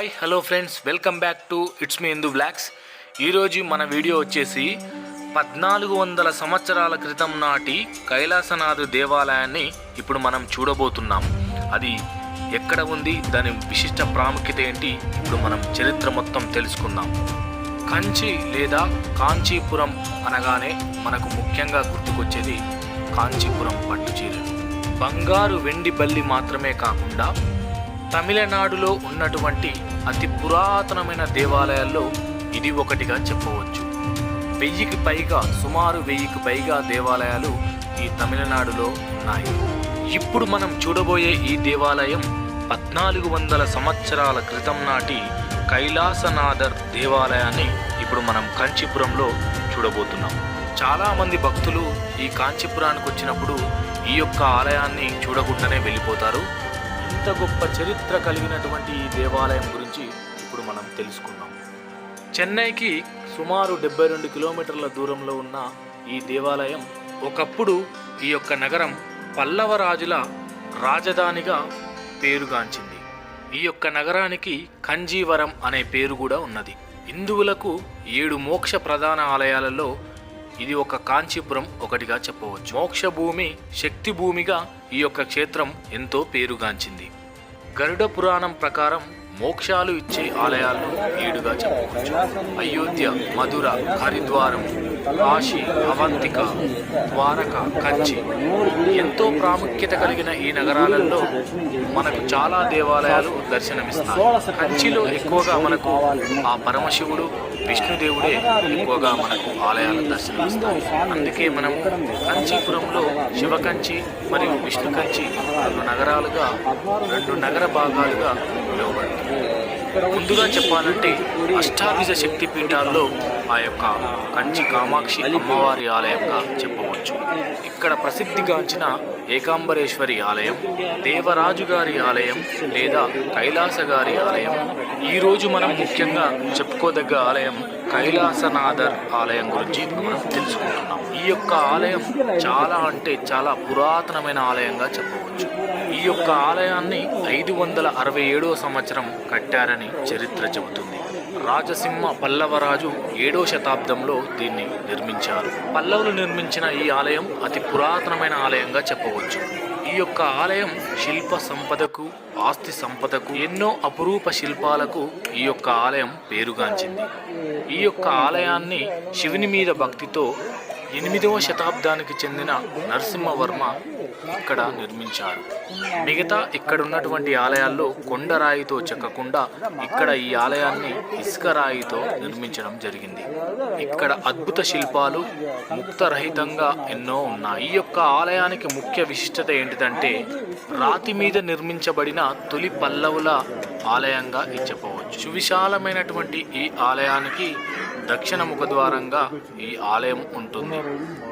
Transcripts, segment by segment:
Hi hello friends. Welcome back to it's me Indu blogs ఈరోజు మన video వచ్చేసి పద్నాలుగు వందల సంవత్సరాల క్రితం నాటి కైలాసనాథు దేవాలయాన్ని ఇప్పుడు మనం చూడబోతున్నాం. అది ఎక్కడ ఉంది? దాని విశిష్ట ప్రాముఖ్యత ఏంటి? ఇప్పుడు మనం చరిత్ర మొత్తం తెలుసుకుందాం. కంచి లేదా కాంచీపురం అనగానే మనకు ముఖ్యంగా గుర్తుకొచ్చేది కాంచీపురం పట్టు చీరలు బంగారు వెండి బల్లి మాత్రమే కాకుండా తమిళనాడులో ఉన్నటువంటి అతి పురాతనమైన దేవాలయాల్లో ఇది ఒకటిగా చెప్పవచ్చు. వెయ్యికి పైగా సుమారు వెయ్యికి పైగా దేవాలయాలు ఈ తమిళనాడులో ఉన్నాయి. ఇప్పుడు మనం చూడబోయే ఈ దేవాలయం పద్నాలుగు వందల సంవత్సరాల క్రితం నాటి కైలాసనాథర్ దేవాలయాన్ని ఇప్పుడు మనం కాంచీపురంలో చూడబోతున్నాం. చాలామంది భక్తులు ఈ కాంచీపురానికి వచ్చినప్పుడు ఈ యొక్క ఆలయాన్ని చూడకుండానే వెళ్ళిపోతారు. ఇంత గొప్ప చరిత్ర కలిగినటువంటి ఈ దేవాలయం గురించి ఇప్పుడు మనం తెలుసుకుందాం. చెన్నైకి సుమారు డెబ్బై రెండు కిలోమీటర్ల దూరంలో ఉన్న ఈ దేవాలయం ఒకప్పుడు ఈ యొక్క నగరం పల్లవ రాజుల రాజధానిగా పేరుగాంచింది. ఈ యొక్క నగరానికి కంజీవరం అనే పేరు కూడా ఉన్నది. హిందువులకు ఏడు మోక్ష ప్రధాన ఆలయాలలో ఇది ఒక కాంచీపురం ఒకటిగా చెప్పవచ్చు. మోక్ష భూమి శక్తి భూమిగా ఈ యొక్క క్షేత్రం ఎంతో పేరుగాంచింది. గరుడ పురాణం ప్రకారం మోక్షాలు ఇచ్చే ఆలయాల్లో ఏడుగా చెప్పవచ్చు అయోధ్య మధుర హరిద్వారం కాశీ అవంతిక ద్వారక కంచి ఎంతో ప్రాముఖ్యత కలిగిన ఈ నగరాలలో మనకు చాలా దేవాలయాలు దర్శనమిస్తాయి. కంచిలో ఎక్కువగా మనకు ఆ పరమశివుడు విష్ణుదేవుడే ఎక్కువగా మనకు ఆలయాల దర్శనం ఇస్తాయి అందుకే మనం కంచీపురంలో శివకంచి మరియు విష్ణు కంచి రెండు నగరాలుగా రెండు నగర భాగాలుగా పిలువబడుతుంది. ముందుగా చెప్పాలంటే అష్టాదశ శక్తి పీఠాల్లో ఆ యొక్క కంచి కామాక్షి అమ్మవారి ఆలయంగా చెప్పవచ్చు ఇక్కడ ప్రసిద్ధిగాంచిన ఏకాంబరేశ్వరి ఆలయం దేవరాజు గారి ఆలయం లేదా కైలాస గారి ఆలయం. ఈ రోజు మనం ముఖ్యంగా చెప్పుకోదగ్గ ఆలయం కైలాసనాథర్ ఆలయం గురించి మనం తెలుసుకుంటున్నాం. ఈ యొక్క ఆలయం చాలా అంటే చాలా పురాతనమైన ఆలయంగా చెప్పవచ్చు. ఈ యొక్క ఆలయాన్ని ఐదు వందల అరవై ఏడవ సంవత్సరం కట్టారని చరిత్ర చెబుతుంది. రాజసింహ పల్లవరాజు ఏడో శతాబ్దంలో దీన్ని నిర్మించారు. పల్లవులు నిర్మించిన ఈ ఆలయం అతి పురాతనమైన ఆలయంగా చెప్పవచ్చు. ఈ యొక్క ఆలయం శిల్ప సంపదకు ఆస్తి సంపదకు ఎన్నో అపురూప శిల్పాలకు ఈ యొక్క ఆలయం పేరుగాంచింది. ఈ యొక్క ఆలయాన్ని శివుని మీద భక్తితో ఎనిమిదవ శతాబ్దానికి చెందిన నరసింహవర్మ ఇక్కడ నిర్మించాడు మిగతా ఇక్కడ ఉన్నటువంటి ఆలయాల్లో కొండరాయితో చెక్కకుండా ఇక్కడ ఈ ఆలయాన్ని ఇసుక రాయితో నిర్మించడం జరిగింది. ఇక్కడ అద్భుత శిల్పాలు ముక్తరహితంగా ఎన్నో ఉన్నాయి. ఈ యొక్క ఆలయానికి ముఖ్య విశిష్టత ఏంటిదంటే రాతి మీద నిర్మించబడిన తొలి పల్లవుల ఆలయంగా ఇది చెప్పవచ్చు. సువిశాలమైనటువంటి ఈ ఆలయానికి దక్షిణ ముఖద్వారంగా ఈ ఆలయం ఉంటుంది.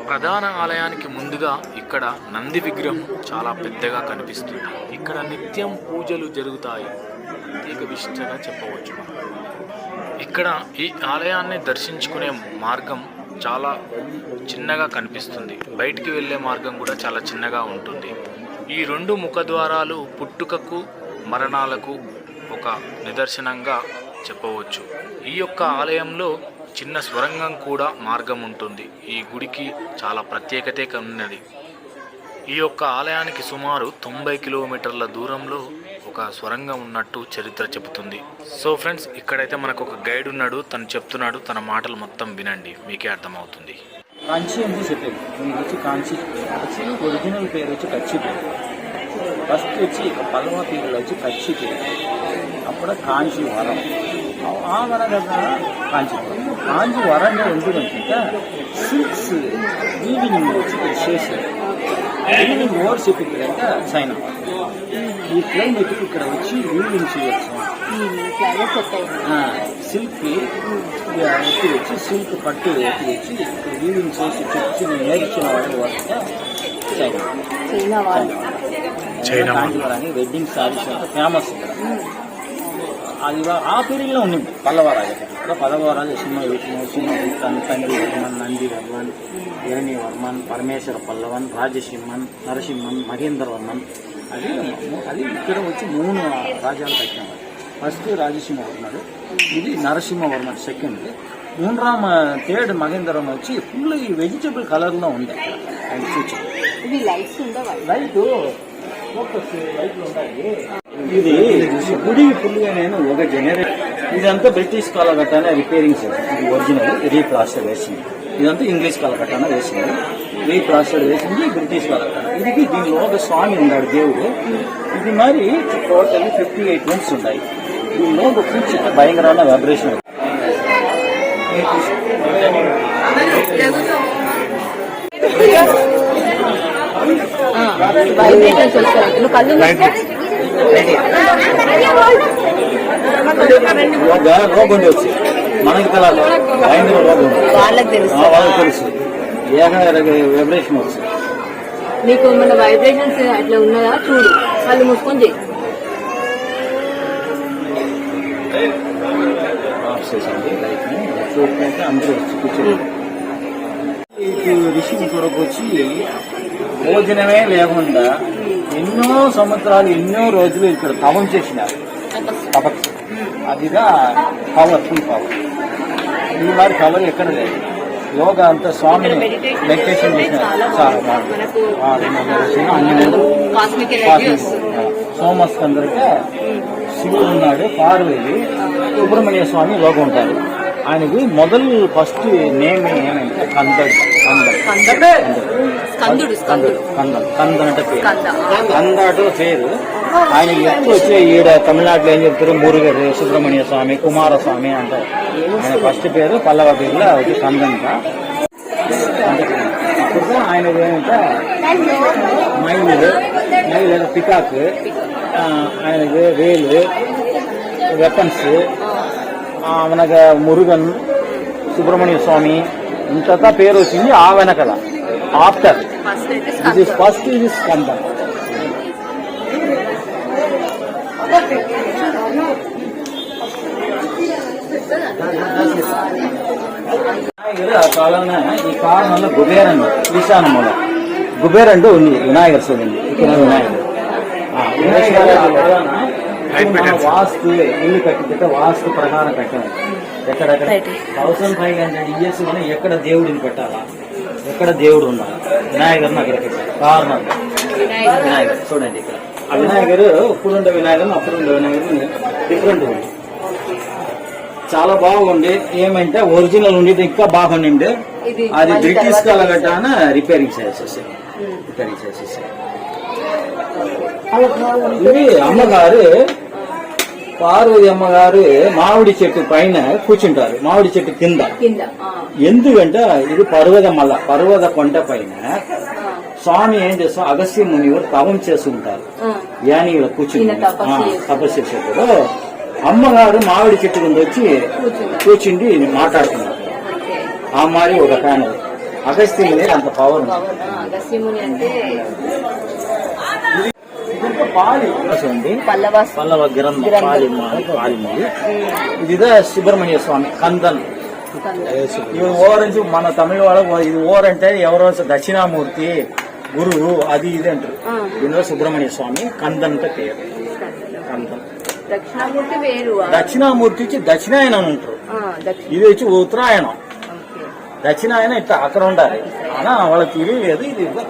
ప్రధాన ఆలయానికి ముందుగా ఇక్కడ నంది విగ్రహం చాలా పెద్దగా కనిపిస్తుంది. ఇక్కడ నిత్యం పూజలు జరుగుతాయి. ప్రత్యేక విశిష్టగా చెప్పవచ్చు ఇక్కడ ఈ ఆలయాన్ని దర్శించుకునే మార్గం చాలా చిన్నగా కనిపిస్తుంది. బయటికి వెళ్ళే మార్గం కూడా చాలా చిన్నగా ఉంటుంది. ఈ రెండు ముఖద్వారాలు పుట్టుకకు మరణాలకు ఒక నిదర్శనంగా చెప్పవచ్చు. ఈ యొక్క ఆలయంలో చిన్న స్వరంగం కూడా మార్గం ఉంటుంది. ఈ గుడికి చాలా ప్రత్యేకతే ఉన్నది ఈ యొక్క ఆలయానికి సుమారు తొంభై కిలోమీటర్ల దూరంలో ఒక స్వరంగం ఉన్నట్టు చరిత్ర చెబుతుంది. సో ఫ్రెండ్స్ ఇక్కడైతే మనకు ఒక గైడ్ ఉన్నాడు. తను చెప్తున్నాడు. తన మాటలు మొత్తం వినండి. మీకే అర్థమవుతుంది. కాంచి అని చెప్పేది. దీనికి వచ్చి కాంచి. వచ్చి ఒరిజినల్ పేరు వచ్చి కచ్చి పేరు ఫస్ట్ వచ్చి పదవ పేరులో పేరు వచ్చి కచ్చి పేరు అప్పుడు కాంచి వరం. ఆ వర దగ్గర కాంచీపురం కాంచి వరంగా ఎందుకంటే సిల్క్స్ వీవింగ్ వచ్చి చేసేది. వీవింగ్ ఓవర్ చెప్పింది అంటే చైనా. ఈ క్లైమేట్ ఇక్కడ వచ్చి వీవింగ్ చేయొచ్చు. సిల్క్ ఎత్తి వచ్చి సిల్క్ పట్టు ఎత్తి వచ్చి వీవింగ్ చేసి తెచ్చి నేర్చిన వాళ్ళు. చైనా. చైనా వెడ్డింగ్ సారీస్ అంటే ఫేమస్ ఇక్కడ. అది వా- ఆ పీరియడ్లో ఉండింది పల్లవరాజు ఇక్కడ పల్లవరాజు సింహ విష్ణు సింహ విత్తన్ తండ్రి వర్మన్ నంది వర్మన్ హిరణ్య వర్మన్ పరమేశ్వర పల్లవన్ రాజసింహన్ నరసింహన్ మహేంద్ర వర్మన్ అది అది ఇక్కడ వచ్చి మూడు రాజ్యాలు కట్టినారు ఫస్ట్ రాజసింహవర్మడు ఇది నరసింహవర్మ సెకండ్ మూడరామ థర్డ్ మహేంద్రరామ వచ్చి ఫుల్ ఈ వెజిటబుల్ కలర్లో ఉంది అక్కడ ఆయన సూచన ఇది లైట్స్ ఉండవా లైట్ ఫోకస్ లైట్లు ఉంటాయి ఇది గుడి ఫుల్గా నేను ఒక జనరేట్ ఇదంతా బ్రిటిష్ కాలగట్టానే రిపేరింగ్ చేసింది ఇది ఒరిజినల్ రీప్లాస్టర్ వేసింది. ఇదంతా ఇంగ్లీష్ కాలఘట్టాన వేసింది. రీప్లాస్టర్ వేసింది బ్రిటిష్ కాలగట్టాన ఇది దీనిలో ఒక స్వామి ఉన్నాడు దేవుడు. ఇది మరి టోటల్ ఫిఫ్టీ ఎయిట్ రూమ్స్ ఉన్నాయి. దీనిలో ఒక కూర్చుంటే భయంకరమైన వైబ్రేషన్ నువ్వు కళ్ళు రోగం వచ్చి మనకి తెలియదు భయంకర రోగం వాళ్ళకి తెలుసు వాళ్ళకి తెలుసు వైబ్రేషన్ వచ్చి నీకు మన వైబ్రేషన్స్ అట్లా ఉన్నదా చూడు వాళ్ళు మూసుకొని చేయి అందరూ వచ్చి కూర్చొని ఇటు ఋషి కొరకు వచ్చి భోజనమే లేకుండా ఎన్నో సంవత్సరాలు ఎన్నో రోజులు ఇక్కడ తపం చేసినారు. తపస్సు. అదిగా పవర్ ఫుల్ పవర్ ఈ మరి పవర్ ఎక్కడ లేదు. యోగా అంతా స్వామిని మెడిటేషన్ చేసినారు. సోమస్కందరికే శివుడు ఉన్నాడు పార్వతి సుబ్రహ్మణ్య స్వామి లోకం ఉంటారు. ఆయనకి మొదలు ఫస్ట్ నేమ్ ఏమంటే కందడు కందడు స్కందుడు స్కందుడు కందం కందం అంటే పేరు స్కంద కందాటు పేరు ఆయన ఎక్కువ వచ్చి ఈడ తమిళనాడులో ఏం చెప్తారు మురుగరు సుబ్రహ్మణ్య స్వామి కుమారస్వామి అంటారు ఆయన ఫస్ట్ పేరు పల్లవ పేరులో వచ్చి కందంట అప్పుడు ఆయన ఏమంటే మైలు మైలు లేదా పికాక్ ఆ, ఆయనకి వేలు వెపన్స్ మనకు మురుగన్ సుబ్రహ్మణ్య స్వామి ఇంత పేరు వచ్చింది ఆ వెనకల ఆఫ్టర్ ఇది ఫస్ట్ ఇది స్కందం. ఈ కాలంలో కుబేరండు ఈశానముల కుబేరండు ఉంది వినాయకర్ చూడండి ఇక్కడ వినాయకుడు. ఆ, వినాయకుడు వలన మన ఎక్కడెక్కడ. థౌసండ్ ఫైవ్ హండ్రెడ్ ఇయర్స్ మనం ఎక్కడ దేవుడిని పెట్టాలా? ఎక్కడ దేవుడు ఉండాలి వినాయకుడిని అక్కడ పెట్టాలి కారణం? వినాయకుడు. చూడండి ఇక్కడ. ఆ వినాయకుడు ఇప్పుడుండే వినాయకుడు అప్పుడుండే వినాయకుడు డిఫరెంట్ ఉంది. చాలా బాగుంది. ఏమంటే ఒరిజినల్ ఉండేది ఇంకా బాగుండింది అది బ్రిటిష్ కాలగట్టాన రిపేరింగ్ చేసేసాయి రిపేరింగ్ చేసేసాయి ఇది అమ్మగారు పార్వతి అమ్మగారు మామిడి చెట్టు పైన కూర్చుంటారు మామిడి చెట్టు కింద కింద ఆ, ఎందుకంటే ఇది పర్వత మల్ల పర్వత కొండ పైన ఆ, స్వామి ఏం చేస్తాం అగస్త్య మునివుడు తవం చేస్తుంటారు ఆ. యాని ఇలా కూర్చుని ఈయన తపస్సు ఆ, చేస్తారు. తపస్సు చేసేటప్పుడు అమ్మగారు మామిడి చెట్టు కింద వచ్చి కూర్చున్నారు. కూర్చుండి మాట్లాడుతున్నారు ఓకే. ఆ మారి ఒక ప్యానల్ అగస్త్య ముని అంత పవర్ ఉంది గ్రంథం గ్రంథం. పాలి పాలిమూలి ఇదిదా సుబ్రహ్మణ్య స్వామి కందన్. ఇది ఓరంచి మన తమిళ వాళ్ళకు ఇది ఓర్ అంటే ఎవరో దక్షిణామూర్తి గురువు అది ఇది అంటారు. దీనిలో సుబ్రహ్మణ్య స్వామి కందన్ అంటే పేరు. కందన్. దక్షిణామూర్తి వేరు. దక్షిణామూర్తి వచ్చి దక్షిణాయనం అని దక్షిణ ఇది వచ్చి ఉత్తరాయణం. దక్షిణాయనం ఇట్లా అక్కడ ఉండాలి. అలా వాళ్ళకి తెలియలేదు ఇది ఇదిగో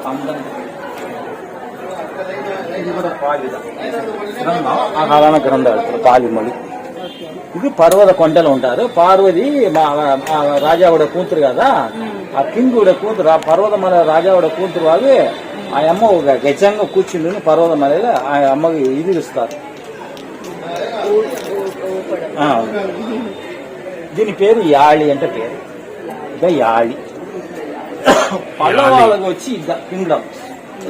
పాలిద. గ్రంథం ఓకే. ఇది పర్వత కొండలు ఉంటారు. పార్వతి రాజావుడ కూతురు కదా? ఆ కింగుడ కూతురు ఆ పర్వతమల రాజావుడ కూతురు వాళ్ళు ఆ అమ్మ ఒక గజంగా కూర్చుండి పర్వతమలలో ఆ అమ్మకి ఇది ఇస్తారు. దీని పేరు యాళి అంటే పేరు. ఇక యాళి. పల్లవాళ్ళకి వచ్చి కింగ్డమ్.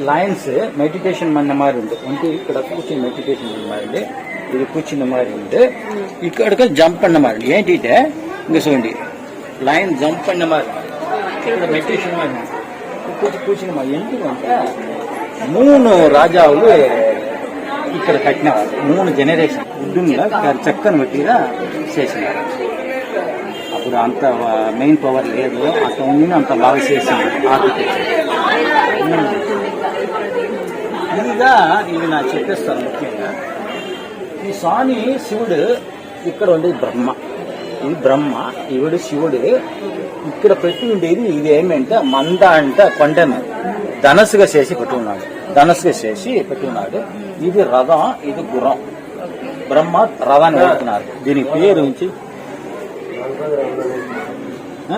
లయన్స్ మెడిటేషన్ మన మారి ఉంది అంటే ఇక్కడ కూర్చుని మెడిటేషన్ మారింది ఇది కూర్చున్న మారి ఉంది ఇక్కడికి జంప్ అన్న మారి ఏంటి అంటే ఇంక చూడండి లైన్ జంప్ అన్న మారి ఇక్కడ మెడిటేషన్ మారి ఉంది. కూర్చు కూర్చుని మారి ఎందుకంటే మూడు రాజావులు ఇక్కడ కట్టినవారు మూడు జనరేషన్ ఉడ్డుగా చక్కని పెట్టిగా చేసినారు అప్పుడు అంత మెయిన్ పవర్ లేదు అంత ఉంది అంత బాగా చేసింది ఆర్కిటెక్చర్ ఇదిగా ఇవి నాకు చెప్పేస్తాను ముఖ్యంగా ఈ స్వామి శివుడు ఇక్కడ ఉండేది బ్రహ్మ ఇది బ్రహ్మ ఈవిడు శివుడు ఇక్కడ పెట్టి ఉండేది ఇది ఏమంటే మంద అంటే కొండను ధనస్సుగా చేసి పెట్టి ఉన్నాడు ధనస్సుగా చేసి పెట్టి ఉన్నాడు ఇది రథం ఇది గుర్రం బ్రహ్మ రథాన్ని పెడుతున్నారు దీని పేరు నుంచి ఆ?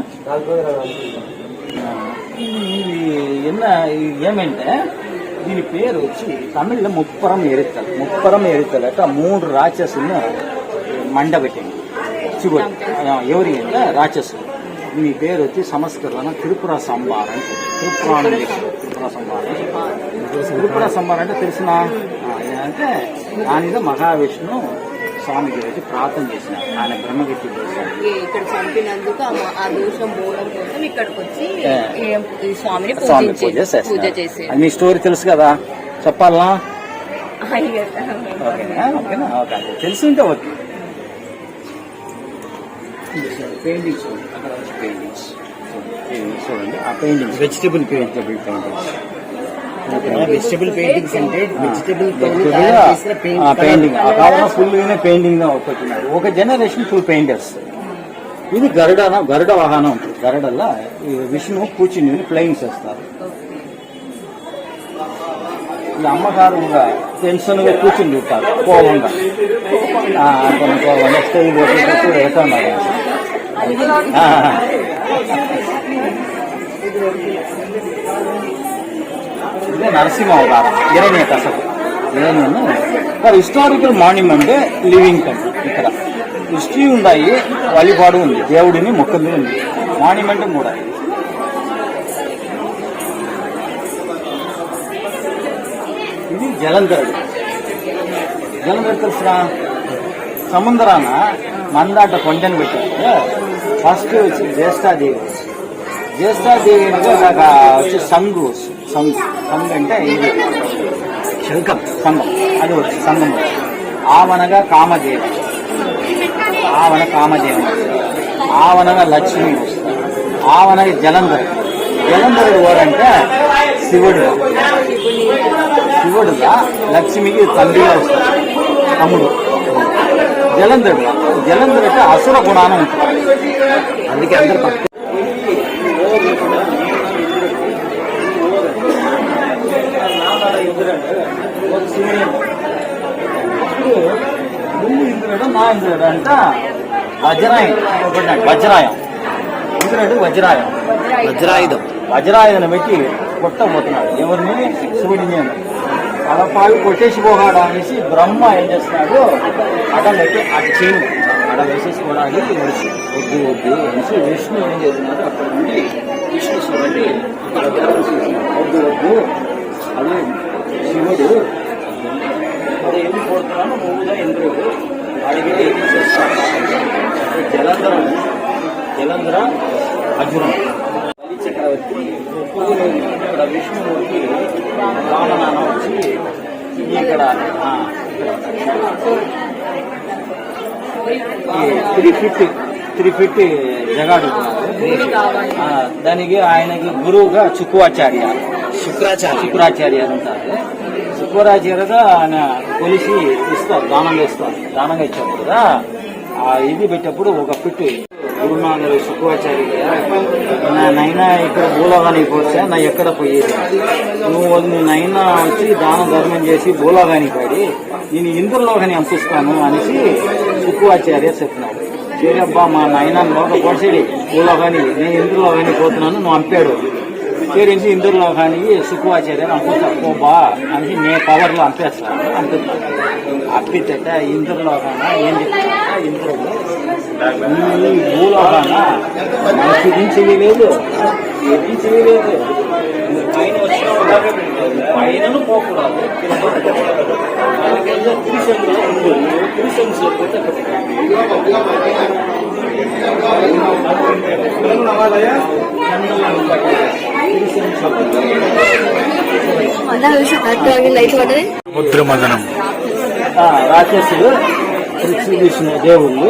ఇది ఎన్న ఇది ఏమంటే దీని పేరు వచ్చి తమిళ్ళో ముప్పరం ఎరితల్ ముప్పరం ఎరుత్తల్ అంటే మూడు రాక్షసులను మండబెట్టింది. శివుడు ఎవరి అంటే రాక్షసులు. దీని పేరు వచ్చి సంస్కృతం త్రిపుర సంబార్ అంటే త్రిపురాణం త్రిపుర సంబార్ త్రిపుర సంబార్ అంటే తెలిసిన అంటే దానిలో మహావిష్ణు స్వామికి వచ్చి ప్రార్థన చేసిన ఆయన బ్రహ్మగిరి చేశారు. ఈ ఇక్కడ చంపినందుకు ఆ మా- ఆ దోషం పోవడం కోసం ఇక్కడికి వచ్చి ఏ. ఈ- ఈ స్వామిని పూజ చేసే మీ స్టోరీ తెలుసు కదా? చెప్పాలా? ఓకేనా? ఓకేనా? ఓకే తెలిసి ఉంటే ఓకే. పెయింటింగ్స్ అక్కడ పెయింటింగ్స్. చూడండి ఆ paintings. Vegetable vegetable paintings vegetable paintings అంటే వెజిటబుల్ పెయింటింగ్ కాలంలో ఫుల్ గానే పెయింటింగ్ పెట్టినారు ఒక జనరేషన్ ఫుల్ పెయింటర్స్ ఇది గరుడ గరుడ వాహనం. ఉంటుంది గరుడల్లా ఈ విష్ణు కూర్చుని ఫ్లయింగ్ చేస్తారు. ఈ అమ్మగారు టెన్షన్గా కూర్చుని ఉంటారు. కోపంగా. ఆ, కొన్ని ఉంటుంది నరసింహ ಅವತಾರ ಎರಡನೇ ಕಸಬು ఏమన్నా మరి హిస్టారికల్ మాన్యుమెంట్ లివింగ్ టెంపుల్ ఇక్కడ. హిస్టరీ ఉన్నాయి వలిపాడు ఉంది దేవుడిని మొక్కలు ఉంది. మాన్యుమెంట్ కూడా. ఇది జలంధరుడు జలంధర్ తెలిసిన సముద్రాన మందాట కొండని పెట్టారు ఫస్ట్ వచ్చి జ్యేష్ఠాదేవి జ్యేష్ఠాదేవి అనగా నాకు వచ్చి సంగు సంగు సంగు అంటే ఇది శంఖం సంఘం అది వచ్చి సంఘం. ఆవనగా కామదేవి ఆవన కామదేవి ఆవనగా లక్ష్మి. ఆవనగా జలంధర్. జలంధరుడు ఎవరంటే శివుడు. శివుడుగా లక్ష్మికి తండ్రిగా వస్తాడు తమ్ముడు. జలంధరుడు జలంధరుడు అంటే అసుర గుణానం ఉంటుంది అందుకే అందరు పక్క ముందు ఇంద్రుడు నా ఇంద్రుడు అంట వజ్రాయం. వజ్రాయం ఇంద్రుడు వజ్రాయం. వజ్రాయుధం. వజ్రాయుధను పెట్టి కొట్టబోతున్నాడు. ఎవరిని శివుడిని. అలా పాలు కొట్టేసి పోగాడు అనేసి బ్రహ్మ ఏం చేస్తున్నాడు? పెట్టి అటు చేయను అక్కడ వేసేసుకోవడానికి నడిచి వద్దు వద్దు అనేసి విష్ణు ఏం చేస్తున్నాడు? అక్కడ నుండి విష్ణు చేస్తున్నాడు. వద్దు వద్దు అది శివుడు కోరుతున్నాను. నువ్వుగా ఇంద్రుడు అడిగితే ఏం చేస్తాను జలంధరం జలంధర అర్జునం బలి చక్రవర్తి ఇక్కడ విష్ణుమూర్తి రామనాన్న వచ్చి ఇక్కడ ఆ, త్రీ ఫిఫ్టీ త్రీ ఫిఫ్టీ జగాడు దానికి ఆయనకి గురువుగా చుక్కువాచార్య శుక్రాచార్య శుక్రాచార్య ఉంటారు. శుక్రాచార్యగా ఆయన కొలిసి ఇస్తారు దానంగా ఇస్తారు. దానంగా ఇచ్చారు కదా. ఆ ఇది పెట్టేప్పుడు ఒక పిట్టు గురునాథుడు శుక్రాచార్య నా నైనా ఇక్కడ భూలోగానికి పోతే నా ఎక్కడ పోయేది? నువ్వు వదిలి నైనా వచ్చి దాన ధర్మం చేసి భూలోకానికి పడి నేను ఇంద్రలోకాన్ని అంపిస్తాను అనేసి శుక్రాచార్య చెప్పినాడు. సరే అబ్బా మా నాయన లోక కొడిసేది భూలోకానికి నేను ఇంద్రలోకానికి పోతున్నాను నువ్వు అంపాడు. చేరించి ఇందులో కానీ సుఖవాచార్య అనుకుంటారు ఓ బా అని నే పవర్లో అంపేస్తాను అంటున్నాను అప్పితేట ఇందులో కాన ఏం చెప్తా ఇందులో ఈ భూలోకాన మనకి ఇది చేయలేదు ఇది చేయలేదు పైన వచ్చిన పైన పోకూడదు వాళ్ళకేదో త్రిశంలో ఉంది పోతే అలా రాక్షసులు శ్రీకృష్ణ దేవుళ్ళు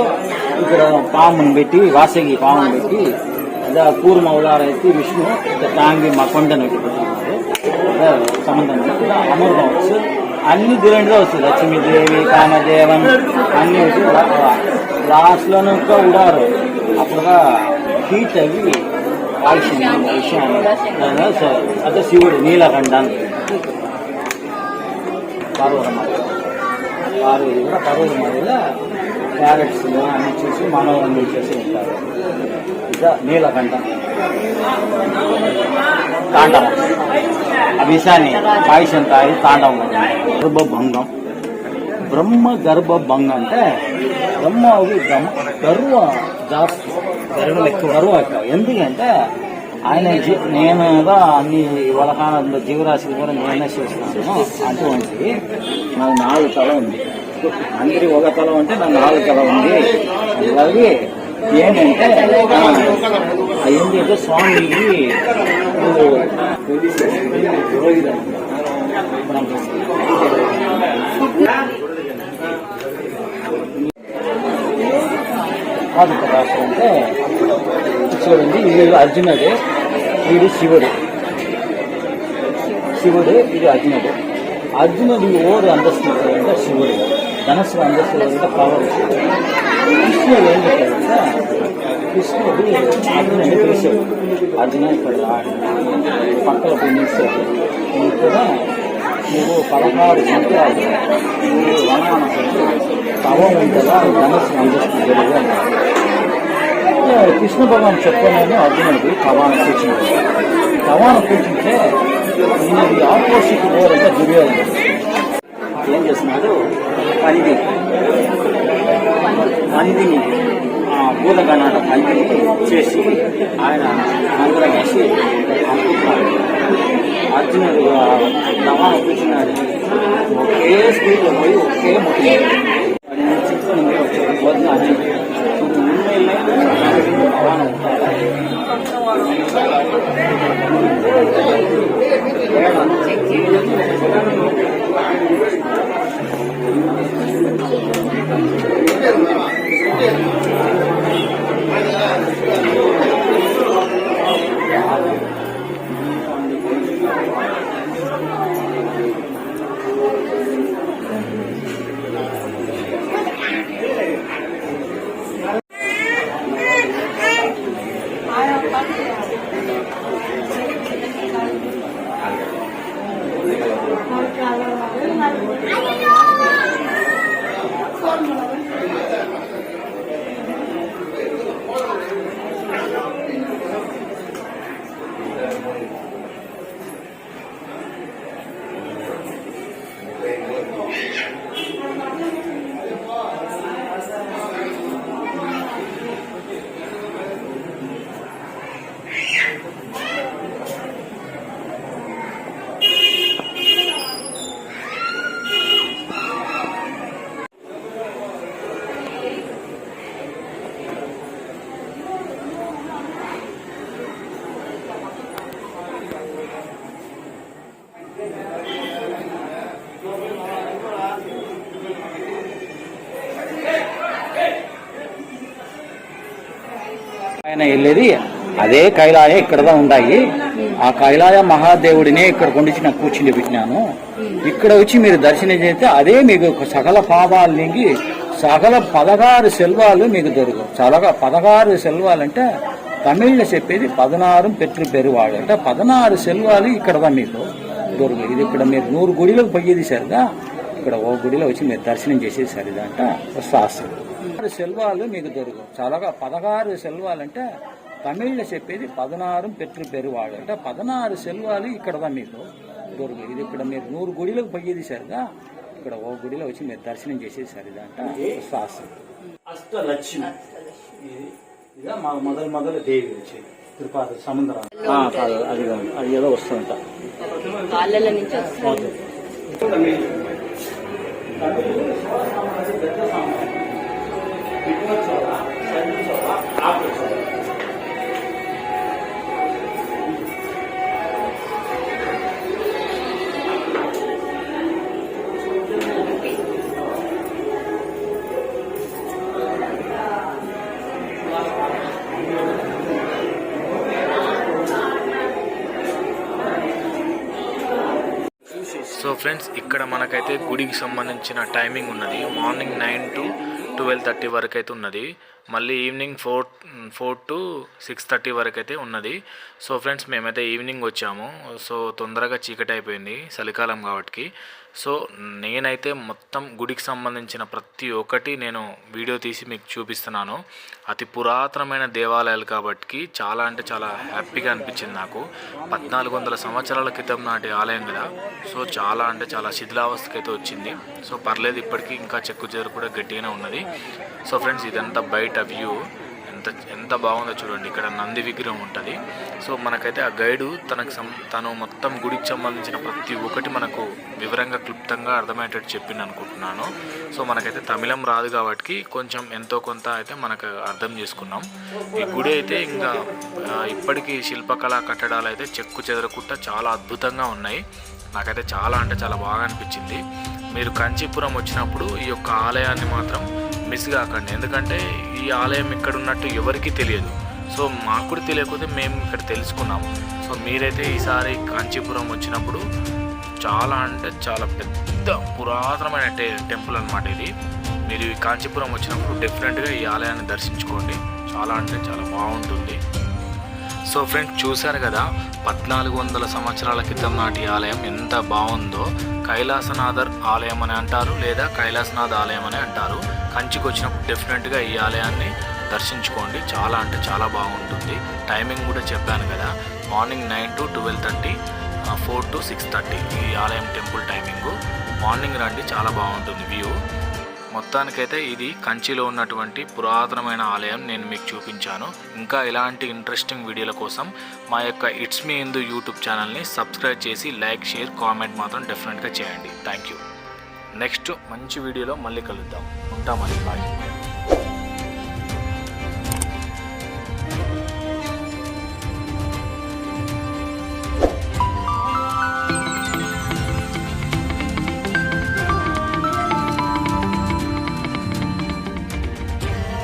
ఇక్కడ పామును పెట్టి వాసగి పామును పెట్టి అదే కూర్మ ఉలారైతే విష్ణు తాంగి మా కొండను సంబంధం అమృతం వచ్చు అన్ని దేవుడిగా వస్తుంది. లక్ష్మీదేవి కామదేవన్ అన్ని వచ్చి లాస్ట్లో ఉడారు అప్పుడుగా హీట్ అవి కాల్షియం విషయం అదే శివుడు నీలకంఠన్ పర్వతమాల పార్వతి కూడా పర్వతమాల క్యారెట్స్ అన్ని చూసి మనోరంజన చేసి ఉంటారు. ఇక నీలకంఠం. తాండవం ఆ విషయాన్ని పాయసం తాగి తాండవం గర్భభంగం. బ్రహ్మ గర్భభంగం అంటే బ్రహ్మ అది బ్రహ్మ గర్వ జాస్తి గర్వం ఎక్కువ గర్వం ఎక్కువ ఎందుకంటే ఆయన నేను ఏదో అన్ని వలకానంలో జీవరాశులు కూడా నేనే చేస్తున్నాను. అటువంటి నాకు నాలుగు తల ఉంది. అందరి ఒక తల ఉంటే నాకు నాలుగు తల ఉంది. అలాగే ఏంటంటే ఆ, ఏంటంటే స్వామికి ఇప్పుడు ఆదిత్య రాష్ట్రం అంటే చూడండి వీడు అర్జునుడు వీడు శివుడు. శివుడు ఇది అర్జునుడు. అర్జునుడు ఓరు అంతస్తు అంటే శివుడు. ధనస్సు అంతస్తు అంటే పవర్ కృష్ణుడు ఏం చెప్పారంటే కృష్ణుడు అర్జునుడు పిలిచాడు. అర్జునుడు ఇక్కడ రాడు. పక్కన పోయి కూడా నువ్వు పదహారు సంవత్సరాలు నువ్వు వనవానసుడు తవం ఉంటుందా ధనస్సు అందిస్తుంది. తెలుగు కృష్ణ భగవాన్ చెప్పనని అర్జునుడికి కవాన కూర్చున్నాడు కవాన నేను ఈయనది ఆపోజిట్ పోరంటే దుర్యోధన ఏం చేస్తున్నాడు? పనిది పందిని ఆ, భూతగణాల పందిని చేసి ఆయన అందరం వేసి అమ్ముతున్నాడు అర్జునుడు ఆ కవాన కూర్చున్నాడు ఒకే స్పీడ్లో పోయి ఒకే ముట్టినాడు అది చిక్కుని మీద వచ్చాడు వద్దు అని పైన వెళ్ళేది. అదే కైలాయ ఇక్కడ ఉన్నాయి ఆ కైలాయ మహాదేవుడినే ఇక్కడ కొండిచి నాకు కూర్చుని పెట్టినాను ఇక్కడ వచ్చి మీరు దర్శనం చేస్తే అదే మీకు సకల పాపాలు నింగి సకల పదహారు సెల్వాలు మీకు దొరుకు సలగా పదహారు సెల్వాలు అంటే తమిళ్ళో చెప్పేది పదనారు పెట్రు పెరువాడు అంటే పదనారు సెల్వాలు ఇక్కడ మీకు దొరుకు ఇది ఇక్కడ మీరు నూరు గుడిలోకి పోయేది సరిగా ఇక్కడ ఓ గుడిలో వచ్చి మీరు దర్శనం చేసేది సరిదంట శాస్త్రం. పదహారు సెల్వాలు మీకు దొరుకు చాలాగా పదహారు సెల్వాలు అంటే తమిళ్ళో చెప్పేది పదనారు పెట్రు పెరువాడు. అంటే పదనారు సెల్వాలు ఇక్కడ మీకు దొరుకు ఇది ఇక్కడ మీరు నూరు గుడిలకు పోయేది సరిగా ఇక్కడ ఓ గుడిలో వచ్చి మీరు దర్శనం చేసేది సరిదంట శాస్త్రం. అష్టలక్ష్మి ఇదే మా మొదలు మొదలు దేవి వచ్చేది తిరుపతి సముద్రం. అది అది ఏదో వస్తుందంట. నుంచి ఫ్రెండ్స్ ఇక్కడ మనకైతే గుడికి సంబంధించిన టైమింగ్ ఉన్నది. Morning nine to twelve thirty వరకు అయితే ఉన్నది. మళ్ళీ evening four four to six thirty వరకు అయితే ఉన్నది. సో ఫ్రెండ్స్ మేమైతే ఈవినింగ్ వచ్చాము. సో తొందరగా చీకటి అయిపోయింది చలికాలం కాబట్టి సో నేనైతే మొత్తం గుడికి సంబంధించిన ప్రతి ఒక్కటి నేను వీడియో తీసి మీకు చూపిస్తున్నాను. అతి పురాతనమైన దేవాలయాలు కాబట్టి చాలా అంటే చాలా హ్యాపీగా అనిపించింది నాకు. పద్నాలుగు వందల సంవత్సరాల క్రితం నాటి ఆలయం కదా. సో చాలా అంటే చాలా శిథిలావస్థకి అయితే వచ్చింది. సో పర్లేదు ఇప్పటికీ ఇంకా చెక్కు చెదరు కూడా గట్టిగానే ఉన్నది. సో ఫ్రెండ్స్ ఇదంతా బయట వ్యూ. ఎంత ఎంత బాగుందో చూడండి. ఇక్కడ నంది విగ్రహం ఉంటుంది. సో మనకైతే ఆ గైడు తనకు సం తను మొత్తం గుడికి సంబంధించిన ప్రతి ఒక్కటి మనకు వివరంగా క్లుప్తంగా అర్థమయ్యేటట్టు చెప్పింది అనుకుంటున్నాను. సో మనకైతే తమిళం రాదు కాబట్టి కొంచెం ఎంతో కొంత అయితే మనకు అర్థం చేసుకున్నాం. ఈ గుడి అయితే ఇంకా ఇప్పటికీ శిల్పకళా కట్టడాలు అయితే చెక్కు చెదరకుండా చాలా అద్భుతంగా ఉన్నాయి. నాకైతే చాలా అంటే చాలా బాగా అనిపించింది. మీరు కంచీపురం వచ్చినప్పుడు ఈ యొక్క ఆలయాన్ని మాత్రం మిస్ కాకండి. ఎందుకంటే ఈ ఆలయం ఇక్కడ ఉన్నట్టు ఎవరికీ తెలియదు. సో మాకు కూడా తెలియకపోతే మేము ఇక్కడ తెలుసుకున్నాం సో మీరైతే ఈసారి కాంచీపురం వచ్చినప్పుడు చాలా అంటే చాలా పెద్ద పురాతనమైన టె టెంపుల్ అనమాట ఇది. మీరు ఈ కాంచీపురం వచ్చినప్పుడు డెఫినెట్గా ఈ ఆలయాన్ని దర్శించుకోండి. చాలా అంటే చాలా బాగుంటుంది. సో ఫ్రెండ్స్ చూశారు కదా పద్నాలుగు వందల సంవత్సరాల క్రితం నాటి ఆలయం ఎంత బాగుందో. కైలాసనాథర్ ఆలయం అని అంటారు లేదా కైలాసనాథ్ ఆలయం అని అంటారు. కంచికి వచ్చినప్పుడు డెఫినెట్గా ఈ ఆలయాన్ని దర్శించుకోండి. చాలా అంటే చాలా బాగుంటుంది. టైమింగ్ కూడా చెప్పాను కదా morning nine to twelve thirty four to six thirty ఈ ఆలయం టెంపుల్ టైమింగు మార్నింగ్ రండి చాలా బాగుంటుంది వ్యూ మొత్తానికైతే ఇది కంచిలో ఉన్నటువంటి పురాతనమైన ఆలయం నేను మీకు చూపించాను. ఇంకా ఇలాంటి ఇంట్రెస్టింగ్ వీడియోల కోసం మా యొక్క ఇట్స్ మీ హిందూ యూట్యూబ్ ఛానల్ని సబ్స్క్రైబ్ చేసి లైక్ షేర్ కామెంట్ మాత్రం డెఫినెట్గా చేయండి. థ్యాంక్ యూ నెక్స్ట్ మంచి వీడియోలో మళ్ళీ కలుద్దాం. ఉంటామని బాయ్